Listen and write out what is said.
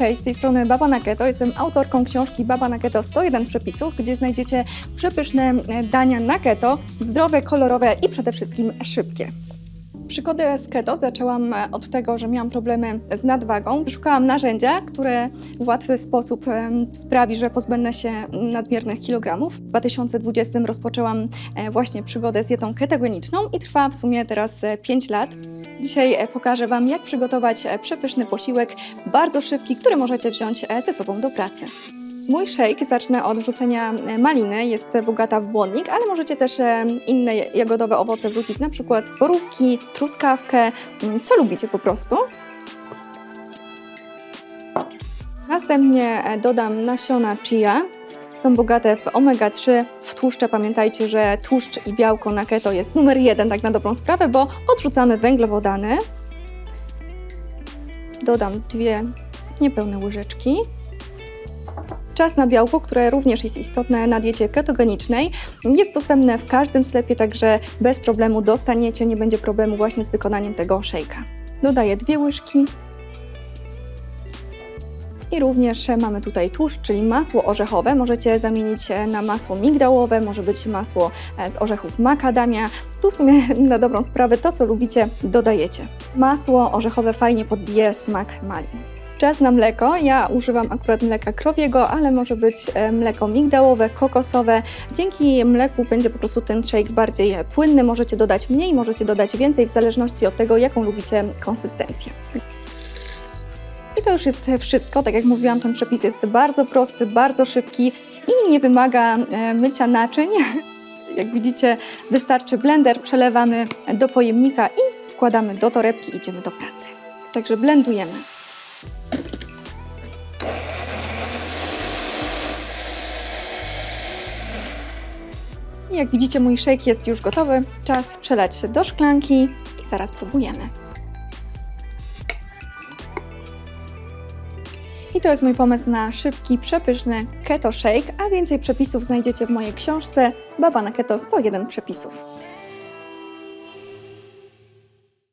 cześć, z tej strony Baba na Keto. Jestem autorką książki Baba na Keto 101 przepisów, gdzie znajdziecie przepyszne dania na keto, zdrowe, kolorowe i przede wszystkim szybkie. Przygodę z keto zaczęłam e, od tego, że miałam problemy z nadwagą. Szukałam narzędzia, które w łatwy sposób sprawi, że pozbędę się nadmiernych kilogramów. W 2020 rozpoczęłam e, właśnie przygodę z dietą ketogeniczną i trwa w sumie teraz e, 5 lat. Dzisiaj e, pokażę Wam, jak przygotować e, przepyszny posiłek, bardzo szybki, który możecie wziąć e, ze sobą do pracy. Mój shake zacznę od wrzucenia e, maliny, jest bogata w błonnik, ale możecie też e, inne jagodowe owoce wrzucić, na przykład borówki, truskawkę, mm, co lubicie po prostu. Następnie e, dodam nasiona chia. Są bogate w omega-3, w tłuszcze. Pamiętajcie, że tłuszcz i białko na keto jest numer jeden, tak na dobrą sprawę, bo odrzucamy węglowodany. Dodam dwie niepełne łyżeczki. Czas na białko, które również jest istotne na diecie ketogenicznej, jest dostępne w każdym sklepie, także bez problemu dostaniecie, nie będzie problemu właśnie z wykonaniem tego shake'a. Dodaję dwie łyżki. I również mamy tutaj tłuszcz, czyli masło orzechowe. Możecie zamienić e, na masło migdałowe, może być masło e, z orzechów makadamia. Tu w sumie na dobrą sprawę to, co lubicie, dodajecie. Masło orzechowe fajnie podbije smak malin. Czas na mleko. Ja używam akurat mleka krowiego, ale może być e, mleko migdałowe, kokosowe. Dzięki mleku będzie po prostu ten shake bardziej płynny. Możecie dodać mniej, możecie dodać więcej, w zależności od tego, jaką lubicie konsystencję. I to już jest wszystko. Tak jak mówiłam, ten przepis jest bardzo prosty, bardzo szybki i nie wymaga e, mycia naczyń. Jak widzicie, wystarczy blender, przelewamy do pojemnika i wkładamy do torebki idziemy do pracy. Także blendujemy. Jak widzicie, mój shake jest już gotowy. Czas przelać się do szklanki i zaraz próbujemy. I to jest mój pomysł na szybki, przepyszny keto shake, a więcej przepisów znajdziecie w mojej książce Baba na keto 101 przepisów.